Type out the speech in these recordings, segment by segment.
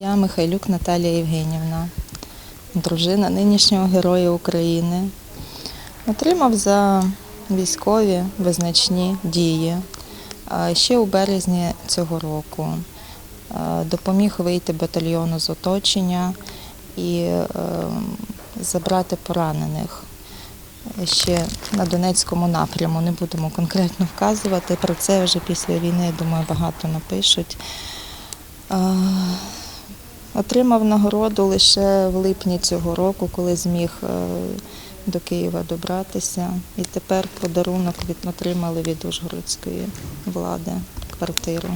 Я Михайлюк Наталія Євгенівна, дружина нинішнього Героя України. Отримав за військові визначні дії. Ще у березні цього року допоміг вийти батальйону з оточення і забрати поранених. Ще на Донецькому напряму не будемо конкретно вказувати. Про це вже після війни, думаю, багато напишуть. Отримав нагороду лише в липні цього року, коли зміг е, до Києва добратися. І тепер подарунок отримали від Ужгородської влади квартиру.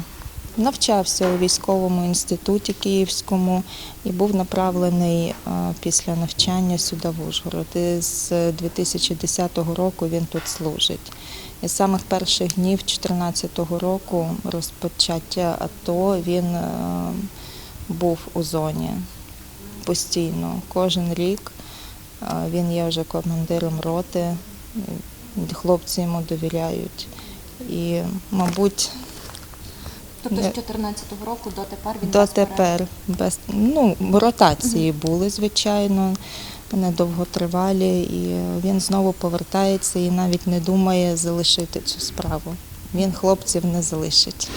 Навчався у військовому інституті Київському і був направлений е, після навчання сюди в Ужгород. І з 2010 року він тут служить. І з самих перших днів 2014 року розпочаття АТО він е, був у зоні постійно. Кожен рік він є вже командиром роти, хлопці йому довіряють. І, мабуть, Тобто з Не. 2014 року дотепер він дотепер без ну, ротації були, звичайно, недовготривалі, і він знову повертається і навіть не думає залишити цю справу. Він хлопців не залишить.